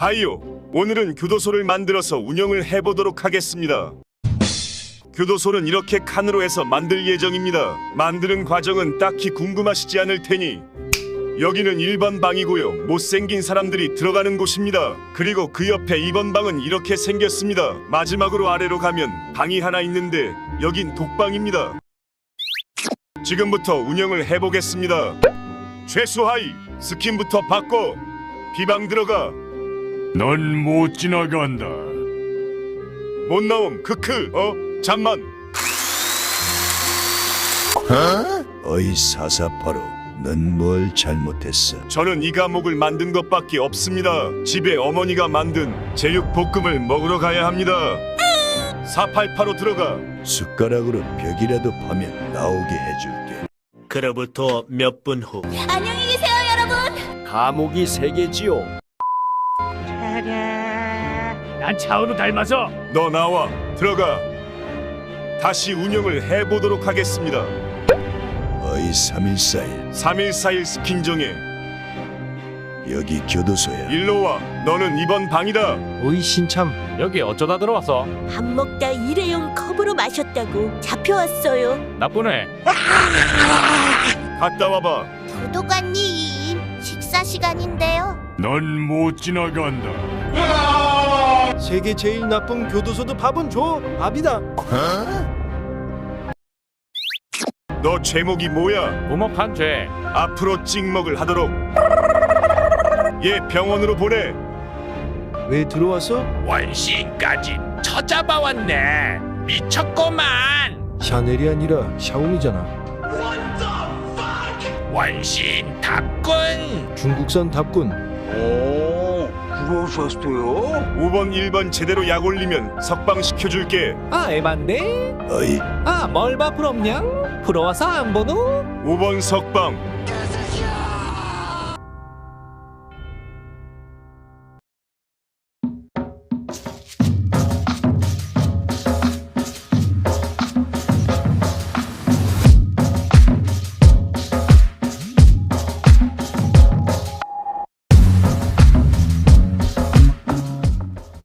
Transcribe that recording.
하이요. 오늘은 교도소를 만들어서 운영을 해보도록 하겠습니다. 교도소는 이렇게 칸으로 해서 만들 예정입니다. 만드는 과정은 딱히 궁금하시지 않을 테니 여기는 1번 방이고요. 못생긴 사람들이 들어가는 곳입니다. 그리고 그 옆에 2번 방은 이렇게 생겼습니다. 마지막으로 아래로 가면 방이 하나 있는데 여긴 독방입니다. 지금부터 운영을 해보겠습니다. 최수하이 스킨부터 바꿔 비방 들어가 넌 못 지나간다. 못 나옴. 크크 어? 잠만. 어이 사사파로. 넌 뭘 잘못했어? 저는 이 과목을 만든 것밖에 없습니다. 집에 어머니가 만든 제육 볶음을 먹으러 가야 합니다. 488로 들어가. 숟가락으로 벽이라도 파면 나오게 해줄게. 그로부터 몇 분 후. 안녕히 계세요, 여러분. 감옥이 세 개지요. 난 차은우 닮아서 너 나와 들어가 다시 운영을 해보도록 하겠습니다 어이 314일 3.141 스킨정에 여기 교도소야 일로 와 너는 이번 방이다 어이 신참 여기 어쩌다 들어왔어? 밥 먹다 일회용 컵으로 마셨다고 잡혀왔어요. 나쁘네. 갔다 와봐 교도관님, 식사 시간인데요. 넌 못 지나간다. 세계 제일 나쁜 교도소도 밥은 줘. 밥이다. 너 제목이 뭐야 부모판 죄. 앞으로 찍먹을 하도록 얘 병원으로 보내 왜 들어왔어? 원신까지 찾아봐왔네. 미쳤구만. 샤넬이 아니라 샤오미잖아. 원신 답군. 중국산 답군. 5번 1번 제대로 약 올리면 석방 시켜줄게 아 에반데? 어이 아 멀바 부럽냥? 부러워서 안 보노? 5번 석방